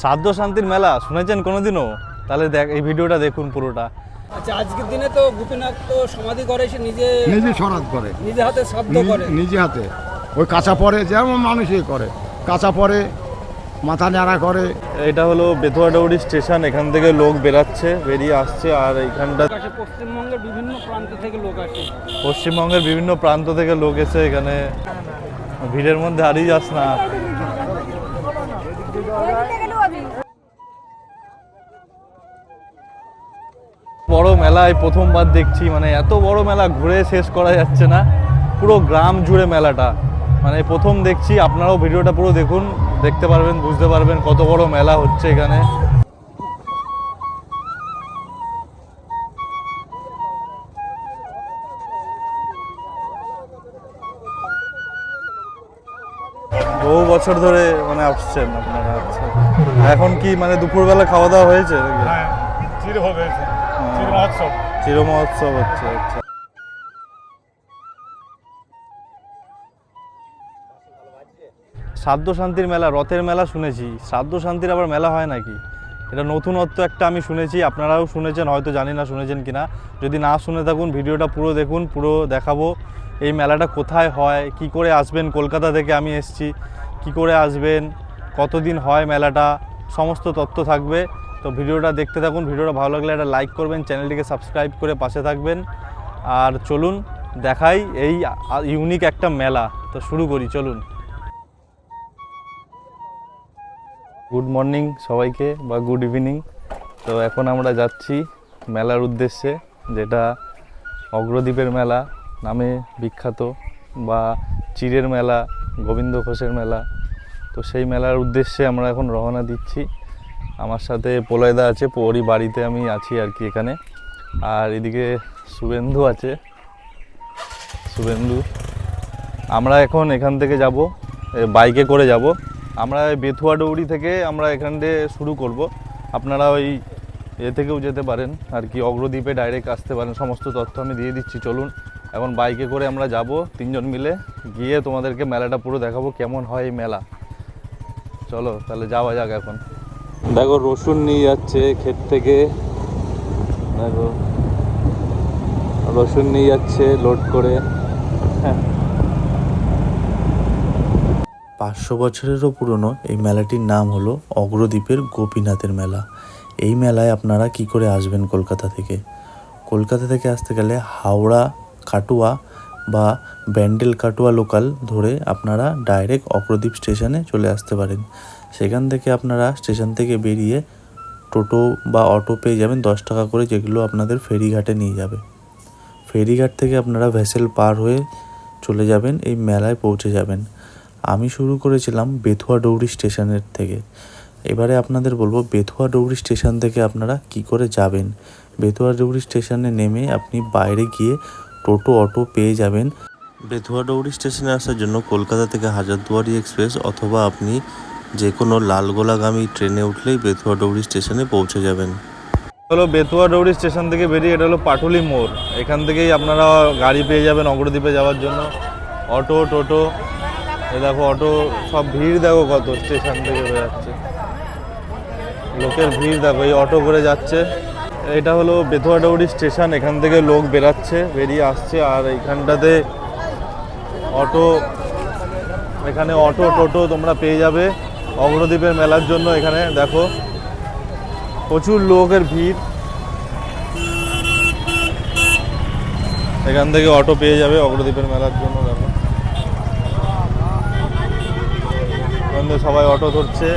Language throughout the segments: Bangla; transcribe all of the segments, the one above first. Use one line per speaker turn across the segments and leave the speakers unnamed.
শ্রাদ্ধ শান্তির মেলা শুনেছেন কোনোদিনও? তাহলে দেখ এই ভিডিওটা দেখুন পুরোটা।
আচ্ছা আজকের দিনে তো গোপীনাথ তো সমাধি করে সে নিজে
নিজে সরাত করে।
নিজে হাতে শব্দ
নিজ-
করে।
নিজে হাতে। ওই কাঁচা পরে যেমন মানুষই করে। কাঁচা পরে মাথা নাড়া করে।
এটা হলো বেতুয়াডৌড়ি স্টেশন এখান থেকে লোক বেরাচ্ছে বেরিয়ে আসছে আর এইখানটা
পশ্চিমবঙ্গের বিভিন্ন প্রান্ত থেকে লোক আসে।
পশ্চিমবঙ্গের বিভিন্ন প্রান্ত থেকে লোক এসে এখানে ভিড়ের মধ্যে হারিয়ে যাস না। বড় মেলায় প্রথমবার দেখছি মানে এত বড় মেলা ঘুরে শেষ করা যাচ্ছে না, পুরো গ্রাম জুড়ে মেলাটা। মানে প্রথম দেখছি, আপনারাও ভিডিওটা পুরো দেখুন, দেখতে পারবেন, বুঝতে পারবেন কত বড় মেলা হচ্ছে এখানে। বহু বছর ধরে মানে আসছেন আপনারা আচ্ছা। এখন কি মানে দুপুরবেলা খাওয়া দাওয়া হয়েছে নাকি?
হ্যাঁ হবে চির মহোৎসব
হচ্ছে আচ্ছা। শ্রাদ্ধ শান্তির মেলা, রথের মেলা শুনেছি। শ্রাদ্ধ শান্তির আবার মেলা হয় নাকি? এটা নতুনত্ব একটা আমি শুনেছি, আপনারাও শুনেছেন, হয়তো জানি না শুনেছেন কিনা। যদি না শুনে থাকুন, ভিডিওটা পুরো দেখুন, পুরো দেখাবো। এই মেলাটা কোথায় হয়, কি করে আসবেন, কলকাতা থেকে আমি এসছি, কি করে আসবেন, কতদিন হয় মেলাটা, সমস্ত তথ্য থাকবে। তো ভিডিওটা দেখতে থাকুন, ভিডিওটা ভালো লাগলে একটা লাইক করবেন, চ্যানেলটিকে সাবস্ক্রাইব করে পাশে থাকবেন। আর চলুন, দেখাই এই ইউনিক একটা মেলা। তো শুরু করি, চলুন। গুড মর্নিং সবাইকে, বা গুড ইভিনিং তো এখন আমরা যাচ্ছি মেলার উদ্দেশ্যে, যেটা অগ্রদ্বীপের মেলা নামে বিখ্যাত, বা চিরের মেলা, গোবিন্দ ঘোষের মেলা। তো সেই মেলার উদ্দেশ্যে আমরা এখন রওনা দিচ্ছি। আমার সাথে পোলয়দা আছে ওরই বাড়িতে আমি আছি আর কি এখানে। আর এদিকে শুভেন্দু আছে। শুভেন্দু, আমরা এখন এখান থেকে যাব বাইকে করে যাব। আমরা বেথুয়া ডৌড়ি থেকে আমরা এখান দিয়ে শুরু করব। আপনারা ওই এ থেকেও যেতে পারেন আর কি, অগ্রদ্বীপে ডাইরেক্ট আসতে পারেন। সমস্ত তথ্য আমি দিয়ে দিচ্ছি, চলুন। এখন বাইকে করে আমরা যাব তিনজন মিলে, গিয়ে তোমাদেরকে মেলাটা পুরো দেখাবো, কেমন হয় এই মেলা। চলো, তাহলে যাওয়া যাক এখন। দেখো, রসুন নিয়ে যাচ্ছে ক্ষেত থেকে। দেখো, রসুন নিয়ে যাচ্ছে লোড করে। হ্যাঁ।
পাঁচশো বছরেরও পুরনো এই মেলাটির নাম হলো অগ্রদ্বীপের গোপীনাথের মেলা। এই মেলায় আপনারা কি করে আসবেন কলকাতা থেকে? কলকাতা থেকে আসতে গেলে হাওড়া, কাটুয়া বা ব্যান্ডেল কাটুয়া লোকাল ধরে আপনারা ডাইরেক্ট অগ্রদ্বীপ স্টেশনে চলে আসতে পারেন। সেখান থেকে আপনারা স্টেশন থেকে বেরিয়ে টোটো বা অটো পেয়ে যাবেন দশ টাকা করে, যেগুলো আপনাদের ফেরিঘাটে নিয়ে যাবে। ফেরিঘাট থেকে আপনারা ভেসেল পার হয়ে চলে যাবেন, এই মেলায় পৌঁছে যাবেন। আমি শুরু করেছিলাম বেথুয়া ডৌরি স্টেশনের থেকে। এবারে আপনাদের বলব, বেথুয়া ডৌরি স্টেশন থেকে আপনারা কি করে যাবেন? বেথুয়া ডৌরি স্টেশনে নেমে আপনি বাইরে গিয়ে টোটো, অটো পেয়ে যাবেন। বেথুয়া ডৌরি স্টেশনে আসার জন্য কলকাতা থেকে হাজারদুয়ারি এক্সপ্রেস অথবা আপনি যে কোনো লালগোলাগামী ট্রেনে উঠলেই বেথুয়া ডৌরি স্টেশনে পৌঁছে যাবেন।
হলো বেতুয়া ডৌড়ি স্টেশন থেকে বেরিয়ে এটা হলো পাটুলি মোড়। এখান থেকেই আপনারা গাড়ি পেয়ে যাবেন অগ্রদ্বীপে যাওয়ার জন্য। অটো, টোটো, এ দেখো অটো, সব ভিড় দেখো কত স্টেশন থেকে বেরোচ্ছে। লোকের ভিড় দেখো, এই অটো করে যাচ্ছে। এটা হলো বেতুয়া ডৌড়ি স্টেশন, এখান থেকে লোক বেরাচ্ছে, বেরিয়ে আসছে, আর এইখানটাতে অটো, এখানে অটো, টোটো তোমরা পেয়ে যাবে। অগ্রদ্বীপের মেলার জন্য এখানে, দেখো, প্রচুর লোকের ভিড়। এখান থেকে অটো পেয়ে যাবে অগ্রদ্বীপের মেলার জন্য, দেখো। সবাই অটো ধরছে।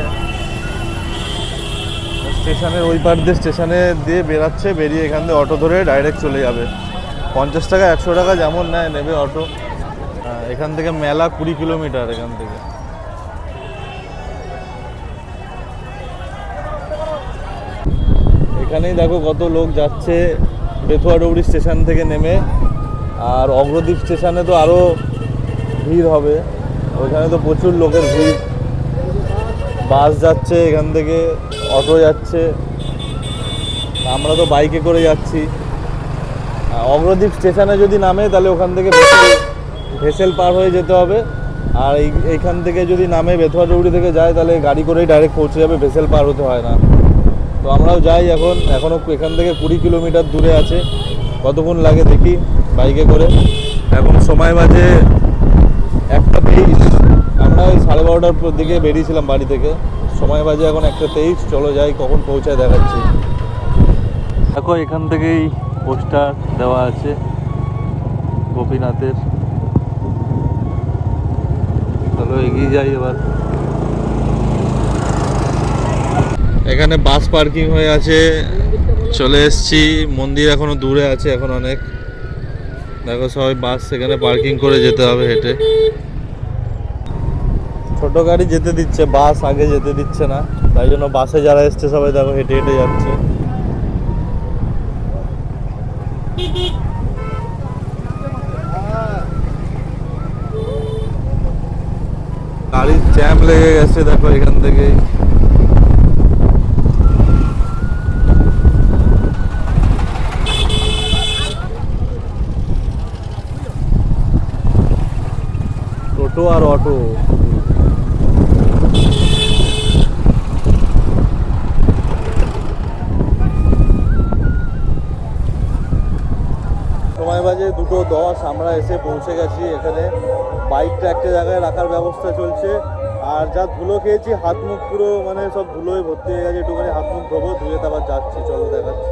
স্টেশনের ওই পার দিয়ে স্টেশনে দিয়ে বেরাচ্ছে বেরিয়ে এখান থেকে অটো ধরে ডাইরেক্ট চলে যাবে। পঞ্চাশ টাকা, একশো টাকা যেমন নেয়, নেবে অটো। এখান থেকে মেলা কুড়ি কিলোমিটার এখান থেকে। এখানেই দেখো কত লোক যাচ্ছে। বেথুয়া ডৌড়ি স্টেশন থেকে নেমে। আর অগ্রদ্বীপ স্টেশনে তো আরও ভিড় হবে। ওইখানে তো প্রচুর লোকের ভিড়। বাস যাচ্ছে এখান থেকে, অটো যাচ্ছে। আমরা তো বাইকে করে যাচ্ছি। অগ্রদ্বীপ স্টেশনে যদি নামে, তাহলে ওখান থেকে ভেসেল পার হয়ে যেতে হবে। আর এই, এইখান থেকে যদি নামে বেথুয়া ডুবরি থেকে যায়, তাহলে গাড়ি করেই ডাইরেক্ট পৌঁছে যাবে। ভেসেল পার হতে হয় না। তো আমরাও যাই এখন। এখনও এখান থেকে কুড়ি কিলোমিটার দূরে আছে। কতক্ষণ লাগে দেখি, বাইকে করে। এখন সময় বাজে একটা তেইশ। আমরা ওই সাড়ে বারোটার দিকে বেরিয়েছিলাম বাড়ি থেকে। সময় বাজে এখন একটা তেইশ। চলো যাই, কখন পৌঁছায় দেখাচ্ছি। দেখো, এখান থেকেই পোস্টার দেওয়া আছে গোপীনাথের। চলো এগিয়ে যাই এবার। এখানে বাস পার্কিং হয়ে আছে। চলে এসছি। মন্দির এখনও দূরে আছে, এখন অনেক। দেখো সবাই বাস সেখানে পার্কিং করে যেতে হবে হেঁটে। ছোট গাড়ি যেতে দিচ্ছে, বাস আগে যেতে দিচ্ছে না। তাই জন্য বাসে যারা এসছে সবাই দেখো হেঁটে হেঁটে যাচ্ছে। গাড়ির জ্যাম লেগে গেছে দেখো এখান থেকে টোটো আর অটো। সময় বাজে দুটো দশ, আমরা এসে পৌঁছে গেছি এখানে। বাইকটা একটা জায়গায় রাখার ব্যবস্থা চলছে। আর যা ধুলো খেয়েছি, হাত মুখ পুরো মানে সব ধুলোয় ভর্তি হয়ে গেছে। একটুখানি হাত মুখ ধোবো, ধুয়ে তারপর যাচ্ছি। চলো দেখাচ্ছি।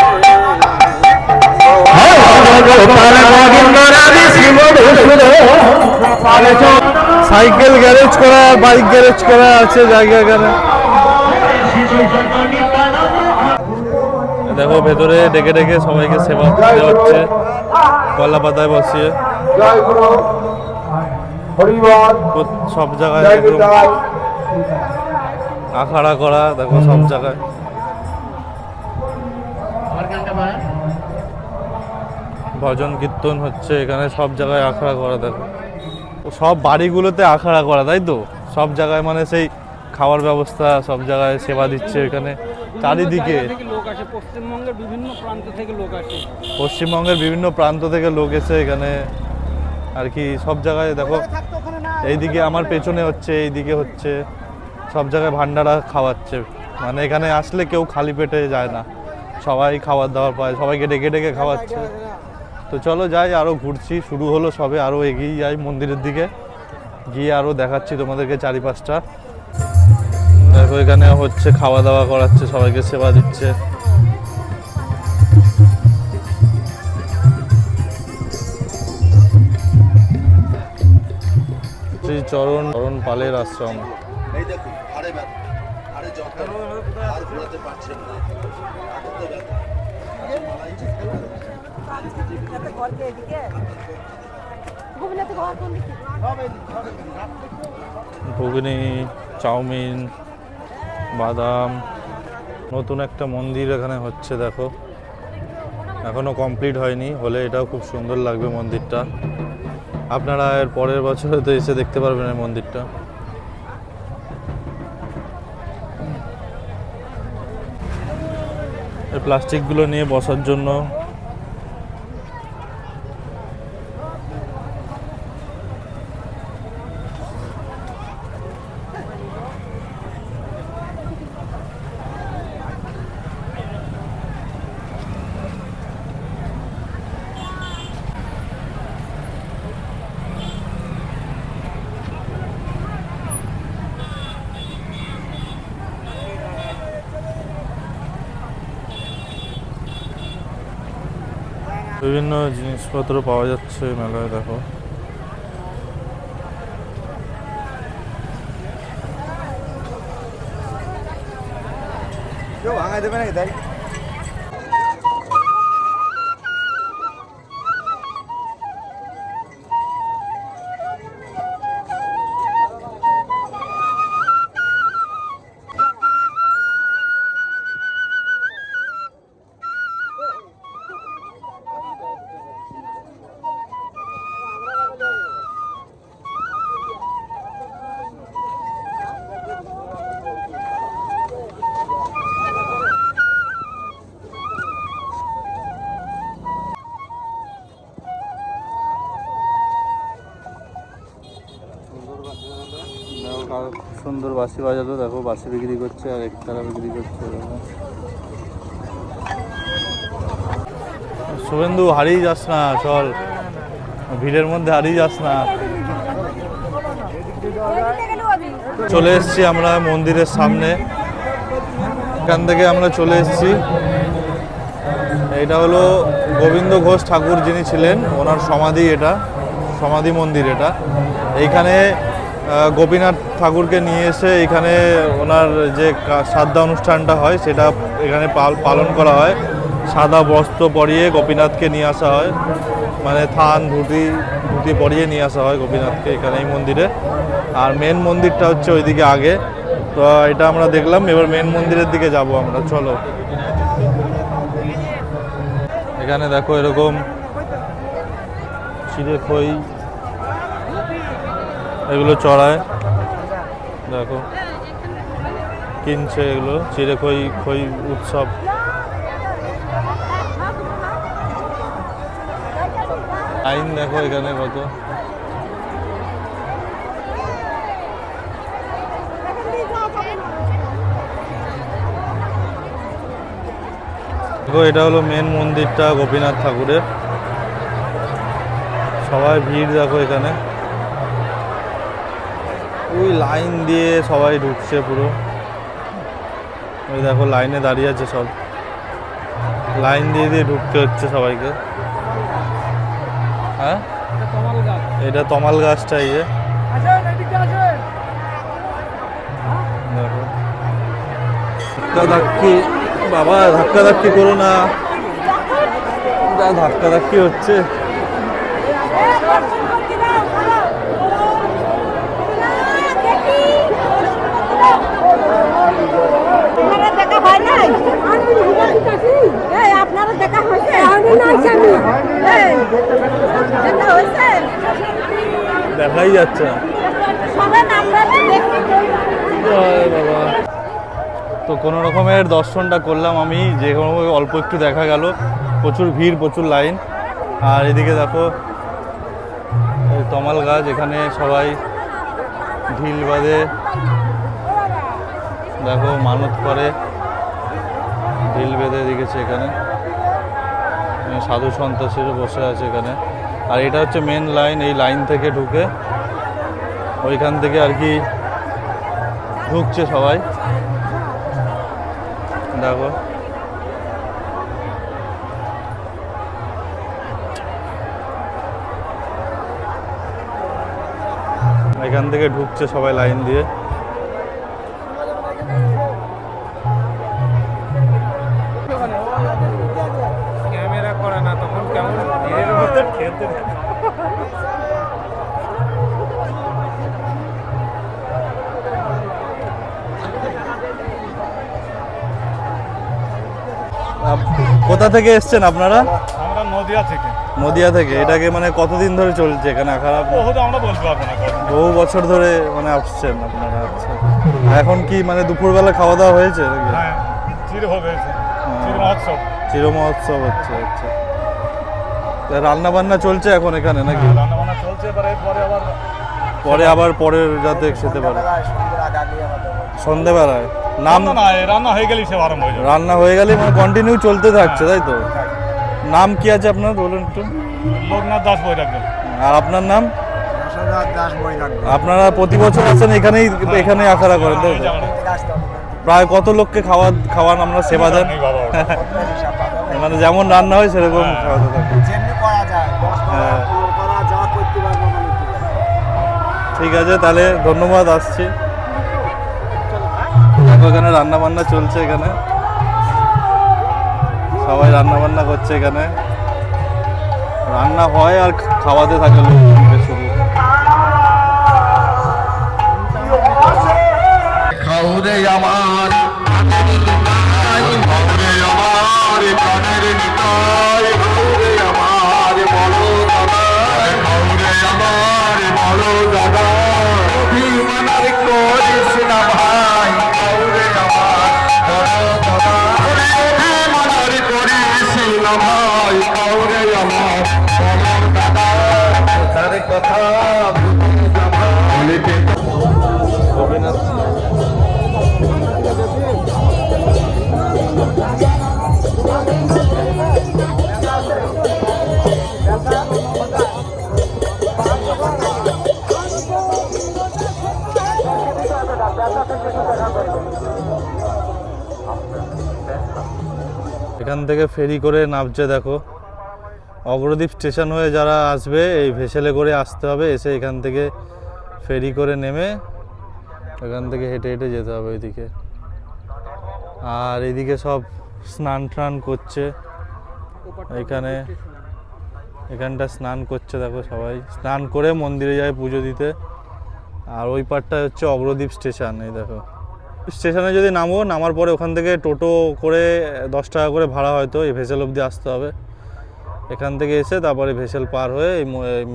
সাইকেল গ্যারেজ করা, বাইক গ্যারেজ করা আছে, জায়গা এখানে। দেখো, ভেতরে ডেকে ডেকে সবাইকে সেবা দেওয়া হচ্ছে। কলা পাতায় বসিয়ে। সব জায়গায় আখাড়া করা, দেখো, সব জায়গায়। ভজন কীর্তন হচ্ছে, এখানে সব জায়গায় আখড়া করা, দেখো। সব বাড়িগুলোতে আখড়া করা, তাই তো? সব জায়গায় মানে সেই খাওয়ার ব্যবস্থা, সব জায়গায় সেবা দিচ্ছে এখানে। চারিদিকে।
পশ্চিমবঙ্গের বিভিন্ন প্রান্ত থেকে লোক আসে
পশ্চিমবঙ্গের বিভিন্ন প্রান্ত থেকে লোক এসে এখানে আর কি, সব জায়গায় দেখো, এইদিকে আমার পেছনে হচ্ছে, এইদিকে হচ্ছে, সব জায়গায় ভান্ডারা খাওয়াচ্ছে। মানে এখানে আসলে কেউ খালি পেটে যায় না। সবাই খাবার দাবার পায়, সবাইকে ডেকে ডেকে খাওয়াচ্ছে। তো চলো যাই আরও ঘুরছি। শুরু হলো সবে আরও এগিয়ে যাই মন্দিরের দিকে। গিয়ে আরও দেখাচ্ছি তোমাদেরকে চারিপাশটা। দেখো, এখানে হচ্ছে খাওয়া দাওয়া করাচ্ছে, সবাইকে সেবা দিচ্ছে। চরণ চরণ পালের আশ্রম।
এই আরে আরে আর ঘোরাতে পারছেন না।
গোবিনাথ ঘর কোন
ঘুগনি, চাউমিন, বাদাম, নতুন একটা মন্দির এখানে হচ্ছে, দেখো। এখনও কমপ্লিট হয়নি, হলে এটাও খুব সুন্দর লাগবে মন্দিরটা। আপনারা এর পরের বছরে তো এসে দেখতে পারবেন এই মন্দিরটা। প্লাস্টিকগুলো নিয়ে বসার জন্য বিভিন্ন জিনিসপত্র পাওয়া যাচ্ছে মেলায় দেখো। ভাঙাই দেবে নাকি খুব সুন্দর বাঁশি বাজাতো, দেখো বাসি বিক্রি করছে আর একতারা বিক্রি করছে শুভেন্দু, হারিয়ে যাস না, চল। ভিড়ের মধ্যে হারিয়ে যাস না। চলে এসেছি আমরা মন্দিরের সামনে। এখান থেকে আমরা চলে এসেছি। এটা হলো গোবিন্দ ঘোষ ঠাকুর যিনি ছিলেন, ওনার সমাধি এটা, সমাধি মন্দির এটা। এইখানে গোপীনাথ ঠাকুরকে নিয়ে এসে এখানে ওনার যে শ্রাদ্ধা অনুষ্ঠানটা হয়, সেটা এখানে পাল- পালন করা হয়। সাদা বস্ত্র পরিয়ে গোপীনাথকে নিয়ে আসা হয়। মানে থান, ধুতি ধুতি পরিয়ে নিয়ে আসা হয় গোপীনাথকে এখানে এই মন্দিরে। আর মেন মন্দিরটা হচ্ছে ওইদিকে আগে। তো এটা আমরা দেখলাম, এবার মেন মন্দিরের দিকে যাব আমরা, চলো। এখানে দেখো এরকম চিড়ে খই। এগুলো চড়ায়। দেখো। কিনছে এগুলো। চিড়ে খই খই উৎসব। আইন দেখো এখানে কত। দেখো, এটা হলো মেন মন্দিরটা গোপীনাথ ঠাকুরের। সবাই ভিড় দেখো এখানে। লাইন দিয়ে সবাই ঢুকছে পুরো। ওই দেখো লাইনে দাঁড়িয়ে আছে সব। লাইন দিয়ে দিয়ে ঢুকতে হচ্ছে সবাইকে। হ্যাঁ? এটা তমাল গাছটা ইয়ে ধাক্কা ধাক্কি, বাবা, ধাক্কা ধাক্কি করো না। ধাক্কা ধাক্কি হচ্ছে
আপনারা দেখা হয় নাই এই আপনারা দেখা হয়েছে? হয়েছে?
দেখাই যাচ্ছে
তো
কোনো রকমের দর্শনটা করলাম আমি যে কোনো অল্প একটু দেখা গেল। প্রচুর ভিড় প্রচুর লাইন। আর এদিকে দেখো তমাল গাছ এখানে সবাই ঢিল বাঁধে। দেখো মানত করে। ঢিল বেঁধে রেখেছে এখানে। সাধু সন্ত্রাসীরা বসে আছে এখানে। আর এটা হচ্ছে মেন লাইন এই লাইন থেকে ঢুকে ওইখান থেকে আর কি ঢুকছে সবাই। দেখো। এখান থেকে ঢুকছে সবাই লাইন দিয়ে। কোথা থেকে এসছেন আপনারা?
আমরা নদিয়া থেকে।
নদিয়া থেকে। এটাকে মানে কতদিন ধরে চলছে? এখানে খারাপ
আমরা বলতে পারব না
বহু বছর ধরে মানে আসছেন আপনারা আচ্ছা। এখন কি মানে দুপুরবেলা খাওয়া দাওয়া হয়েছে নাকি?
হ্যাঁ চির মহোৎসব।
হচ্ছে আচ্ছা রান্না বান্না চলছে এখন এখানে নাকি?
রান্না বান্না চলছে এবার আবার
পরে আবার পরের যাতে খেতে পারে। সন্ধেবেলায় নাম
রান্না না রান্না হয়ে গেলেই সে আরম্ভ হয়ে যাবে।
রান্না হয়ে গেলে মানে কন্টিনিউ চলতে থাকছে তাই তো? নাম কি আছে আপনার বলুন একটু?
লোকনাথ দাস বই রাখবেন।
আর আপনার নাম? আপনারা প্রতি বছর আসেন এখানেই এখানেই আখাড়া করেন তাই তো? প্রায় কত লোককে খাওয়া খাওয়ান আমরা সেবা দেন। মানে যেমন রান্না হয় সেরকম খাওয়াতে থাকে হ্যাঁ। ঠিক আছে তাহলে ধন্যবাদ আসছি। দেখো এখানে রান্না বান্না চলছে এখানে। সবাই রান্না বান্না করছে এখানে। রান্না হয় আর খাওয়াতে থাকে শুধু।
খাউরে আমার দাদা
এখান থেকে ফেরি করে নামছে দেখো। অগ্রদ্বীপ স্টেশন হয়ে যারা আসবে, এই ভেসেলে করে আসতে হবে। এসে এখান থেকে ফেরি করে নেমে এখান থেকে হেঁটে হেঁটে যেতে হবে ওইদিকে। আর এদিকে সব স্নান টান করছে। এখানে এখানটা স্নান করছে দেখো সবাই। স্নান করে মন্দিরে যায় পুজো দিতে। আর ওই পারটা হচ্ছে অগ্রদ্বীপ স্টেশন, এই দেখো। স্টেশনে যদি নামো, নামার পরে ওখান থেকে টোটো করে দশ টাকা করে ভাড়া হয়তো, এই ভেসেল অবধি আসতে হবে। এখান থেকে এসে তারপরে ভেসেল পার হয়ে এই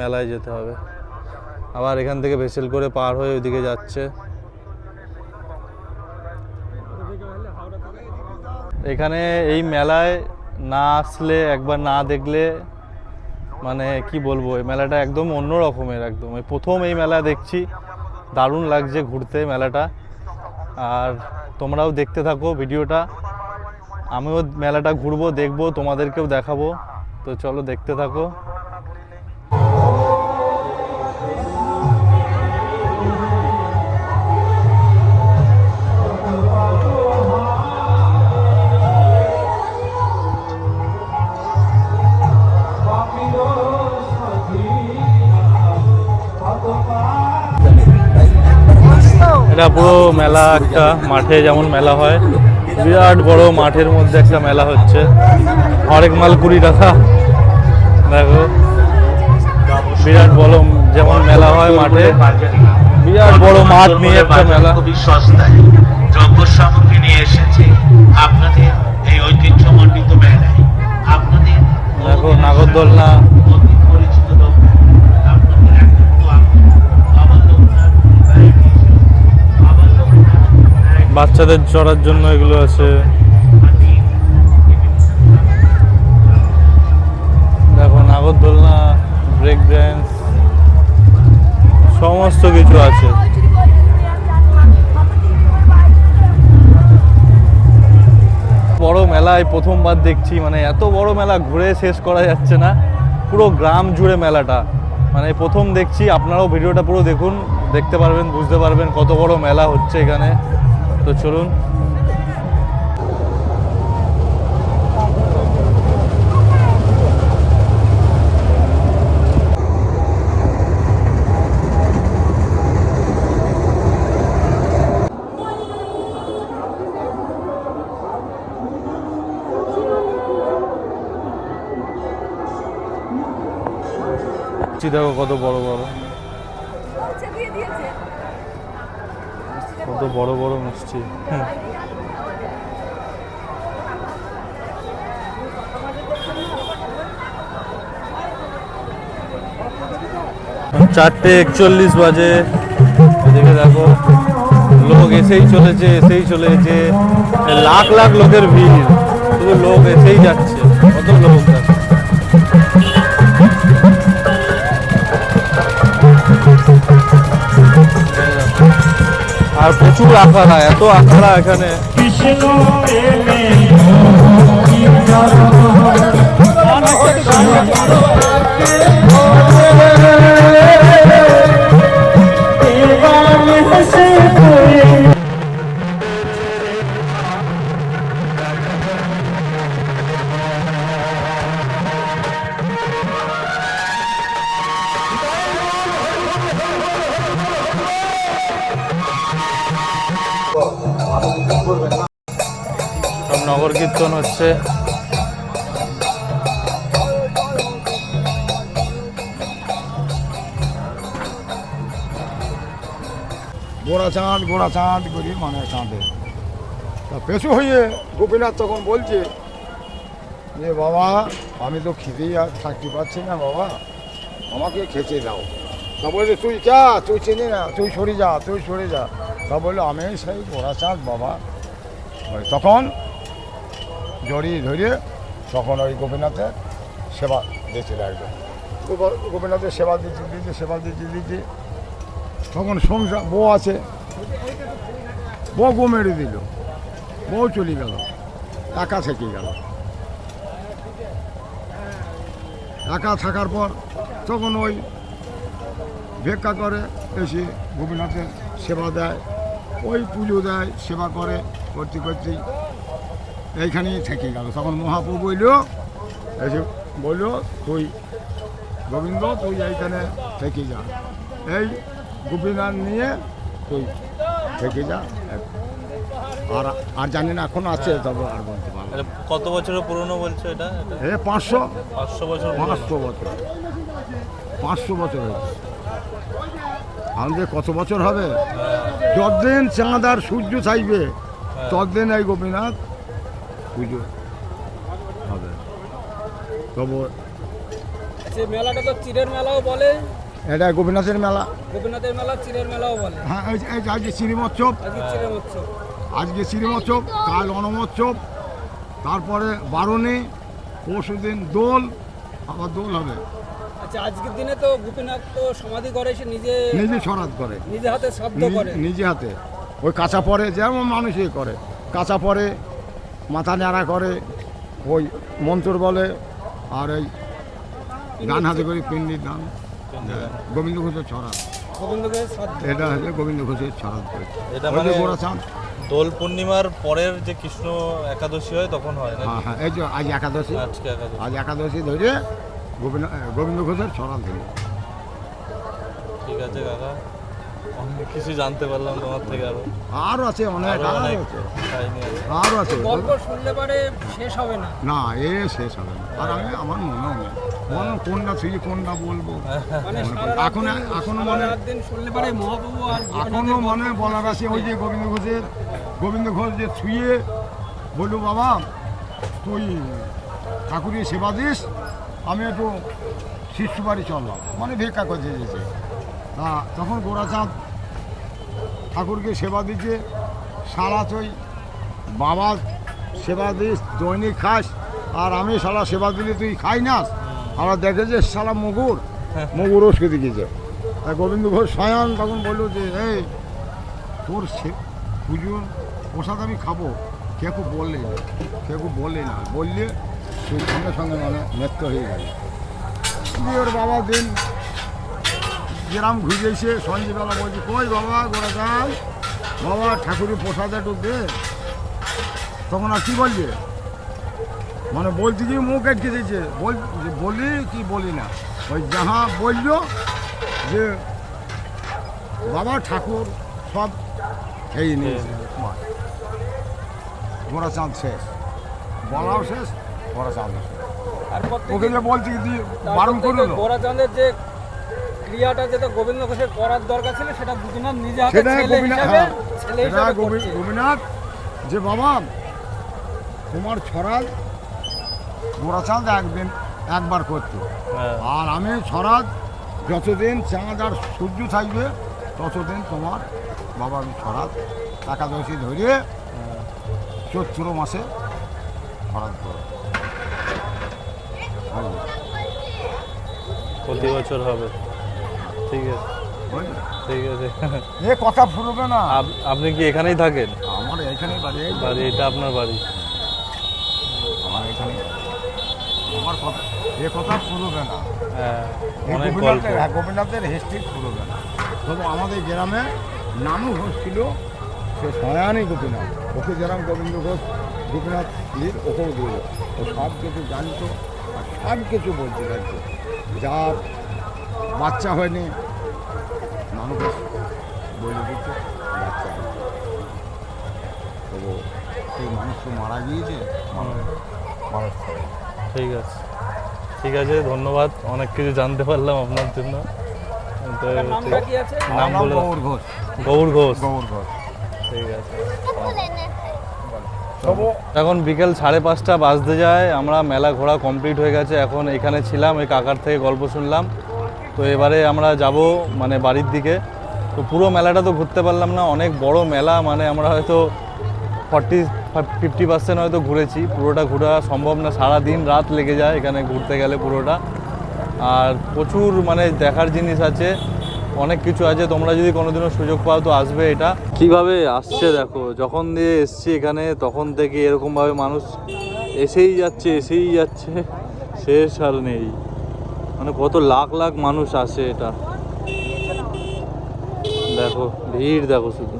মেলায় যেতে হবে। আবার এখান থেকে ভেসেল করে পার হয়ে ওইদিকে যাচ্ছে। এখানে এই মেলায় না আসলে একবার না দেখলে মানে কি বলব, এই মেলাটা একদম অন্য রকমের একদম। এই প্রথম এই মেলা দেখছি, দারুণ লাগছে ঘুরতে মেলাটা। আর তোমরাও দেখতে থাকো ভিডিওটা। আমিও মেলাটা ঘুরবো, দেখব, তোমাদেরকেও দেখাবো। তো চলো দেখতে থাকো। এটা পুরো মেলা একটা মাঠে যেমন মেলা হয়। বিরাট বড় মাঠের মধ্যে একটা মেলা হচ্ছে। হরেক মাল কুড়ি টাকা। দেখো। বিরাট বড় যেমন মেলা হয় মাঠে বিরাট বড় মাঠ নিয়ে একটা মেলা।
খুবই সস্তায় দ্রব্য সামগ্রী নিয়ে এসেছে। আপনাদের এই ঐতিহ্যমণ্ডিত মেলায়। আপনাদের
দেখো নাগরদোলনা বাচ্চাদের চড়ার জন্য এগুলো আছে। দেখো নাগরদোলনা ব্রেক ড্যান্স সমস্ত কিছু আছে। বড় মেলায় প্রথমবার দেখছি মানে এত বড় মেলা ঘুরে শেষ করা যাচ্ছে না, পুরো গ্রাম জুড়ে মেলাটা। মানে প্রথম দেখছি, আপনারাও ভিডিওটা পুরো দেখুন, দেখতে পারবেন, বুঝতে পারবেন কত বড় মেলা হচ্ছে এখানে। তো চলুন। দেখো কত বড় বড়। কত বড় বড় মিষ্টি। চারটে একচল্লিশ বাজে। এদিকে দেখো, লোক এসেই চলেছে এসেই চলেছে। লাখ লাখ লোকের ভিড়। শুধু লোক এসেই যাচ্ছে, কত লোক আছে? আর প্রচুর আখাড়া এত আখাড়া এখানে। সব
চাঁদ, গোড়া চাঁদ করি মানে চাঁদে। তা পেছু হয়ে গোপীনাথ তখন বলছে যে, বাবা, আমি তো খিদেই আর থাকতে পারছি না, বাবা। আমাকে খেতে দাও। তা বলছে, তুই চা তুই চিনি না, তুই সরে যা, তুই সরে যা। তা বলল, আমি সেই গোড়া চাঁদ, বাবা। তখন জড়িয়ে ধরে তখন ওই গোপীনাথের সেবা দিয়েছিল একদম গোপীনাথের সেবা দিতে দিতে, সেবা দিতে দিতে তখন সংসার, বউ আছে বউ মেরে দিল। বউ চলে গেল। টাকা থেকে গেল। একা থাকার পর তখন ওই ভিক্ষা করে, এসে গোপীনাথের সেবা দেয়। ওই পুজো দেয়, সেবা করে, করতে করতে এইখানেই থেকে গেল। তখন মহাপ্রভু এলো এসে বলল, তুই গোবিন্দ, তুই এইখানে থেকে যা। এই গোপীনাথ নিয়ে তুই থেকে যা। আর আর জানি না এখন আছে তবে আর বলতে পারব না।
কত বছরের পুরনো বলছো এটা? এটা
এ পাঁচশো।
পাঁচশো বছর পুরনো।
পাঁচশো বছর। পাঁচশো বছর হয়েছে। আমাদের কত বছর হবে? যতদিন চাঁদ আর সূর্য থাকবে ততদিন এই গোপীনাথ পুজো হবে। তবু
সে মেলাটা তো চিরের মেলাও বলে।
এটা গোপীনাথের মেলা।
গোপীনাথের মেলা চিরের মেলাও বলে।
হ্যাঁ আজকে শ্রীমোৎসব
আজকে
শ্রীমোৎসব কাল অনমোৎসব তারপরে বারণী পরশু দিন দোল আবার দোল হবে।
আচ্ছা আজকের দিনে তো গোপীনাথ তো সমাধি করে সে নিজে
নিজে করে।
নিজে হাতে শব্দ করে।
নিজে হাতে। ওই কাঁচা পরে যেমন মানুষই করে। কাঁচা পরে মাথা নাড়া করে ওই মন্ত্র বলে আর এই ডান হাতে করে পিন্ডির দান। গোবিন্দ ঘোষের ছড়া।
গোবিন্দকে শ্রদ্ধা
এটা হচ্ছে গোবিন্দ ঘোষের ছড়া।
এটা মানে-
গোড়া চাঁদ
দোল পূর্ণিমার পরের যে কৃষ্ণ একাদশী হয় তখন হয়
হ্যাঁ হ্যাঁ এই যে আজ একাদশী। আজ একাদশী ধরে গোবিন্দ গোবিন্দ ঘোষের ছড়া ধরে।
ঠিক আছে কাকা অনেক কিছু জানতে পারলাম তোমার থেকে আরও।
আরও আছে অনেক আরও আরও আছে।
গল্প শুনলে পারে শেষ হবে না।
না এ শেষ হবে না। আর আমি আমার মনে হয় কোনটা থেকে কোনটা বলব?
মানে
এখন
এখনও
মনে এখনও মনে বলার আছে ওই যে গোবিন্দ ঘোষের গোবিন্দ ঘোষ যে ছুঁয়ে বলল বাবা তুই ঠাকুরের সেবা দিস আমি একটু শিশু বাড়ি চললাম। মানে ভিক্ষা করতে যেছে তা তখন গোড়াচাঁদ ঠাকুরকে সেবা দিচ্ছে সারা তুই বাবা সেবা দিস দৈনিক খাস আর আমি সারা সেবা দিলে তুই খাই না। আমরা দেখে যে সারা মুগুর। মুগুর ওষুধ দিয়েছে। তা গোবিন্দ ঘোষ স্বয়ং তখন বলল যে, এই, তোর সে, পুজোর প্রসাদ আমি খাব। কে খুব বললে না কে খুব বললে না। বললে তুই সঙ্গে সঙ্গে মানে মৃত্যু হয়ে গেল। ওর বাবা দিন গ্রাম ঘুরেছে, সঞ্জীবেলা বলছে, কই বাবা গোড়া যাই বাবা ঠাকুরের প্রসাদ একটু দে তখন আর কি বলছে মানে বলছি কি মুখ আটকে দিয়েছে। বলি কি বলি না। ওই যাহা বলল যে বাবা ঠাকুর সব খেয়ে নিয়েছে। গোড়া চাঁদ শেষ। বলাও শেষ গোড়া চাঁদ শেষ। ওকে যে বলছি বারণ করল
গোরাচাঁদের যে ক্রিয়াটা যেটা গোবিন্দ ঘোষের করার দরকার ছিল সেটা গোপীনাথ নিজে হাতে ছেলে হিসাবে
হ্যাঁ,
ছেলে হিসাবে
গোপীনাথ যে বাবা তোমার ছড়াল গোড়াচাঁদ একদিন একবার করতো।
হ্যাঁ।
আর আমি ছড়াল যতদিন চাঁদ আর সূর্য থাকবে ততদিন তোমার বাবা আমি ছড়াল একাদশী ধরে চৈত্র মাসে ছড়াল করো?
প্রতি বছর হবে। ঠিক আছে? ঠিক আছে।
এ কথা ফুরবে না।
আপনি কি এখানেই থাকেন?
আমার এখানে বাড়ি
বাড়ি এটা আপনার বাড়ি
আমার এখানে আমার কথা এ কথা ফুরবে না।
হ্যাঁ অনেক
গোপীনাথের হ্যাঁ গোপীনাথের হিস্ট্রি ফুরবে না। তবু আমাদের গ্রামে নামও ঘোষ ছিল সে সয়ানি গোপীনাথ। ওকে যেরকম গোবিন্দ ঘোষ গোপীনাথ লির ওকেও দিল। ও সব কিছু জানতো আর সব কিছু বলতে পারতো যার বাচ্চা হয়নি মানুষ বলে দিত বাচ্চা। তবু সেই মানুষ তো মারা গিয়েছে মানুষ
ঠিক আছে। ঠিক আছে ধন্যবাদ। অনেক কিছু জানতে পারলাম আপনার জন্য। তো
তার আছে?
নাম
আমার নাম
বলে
গৌর ঘোষ।
গৌর ঘোষ।
গৌর ঘোষ।
ঠিক আছে। এখন বিকেল সাড়ে পাঁচটা বাজতে যায়। আমরা মেলা ঘোরা কমপ্লিট হয়ে গেছে। এখন এখানে ছিলাম ওই কাকার থেকে গল্প শুনলাম। তো এবারে আমরা যাব মানে বাড়ির দিকে। তো পুরো মেলাটা তো ঘুরতে পারলাম না। অনেক বড় মেলা মানে আমরা হয়তো ফর্টি ফিফটি পার্সেন্ট হয়তো ঘুরেছি। পুরোটা ঘোরা সম্ভব না সারা দিন রাত লেগে যায় এখানে ঘুরতে গেলে পুরোটা। আর প্রচুর মানে দেখার জিনিস আছে, অনেক কিছু আছে, তোমরা যদি কোনোদিনও সুযোগ পাও তো আসবে এটা। কীভাবে আসছে দেখো, যখন দিয়ে এসছি এখানে, তখন থেকে এরকমভাবে মানুষ এসেই যাচ্ছে এসেই যাচ্ছে শেষ আর নেই। মানে কত লাখ লাখ মানুষ আসে এটা। দেখো, ভিড় দেখো শুধু।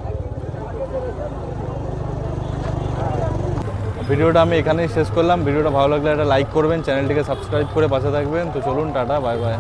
ভিডিওটা আমি এখানেই শেষ করলাম। ভিডিওটা ভালো লাগলে একটা লাইক করবেন চ্যানেলটিকে সাবস্ক্রাইব করে পাশে থাকবেন। তো চলুন, টাটা বাই বাই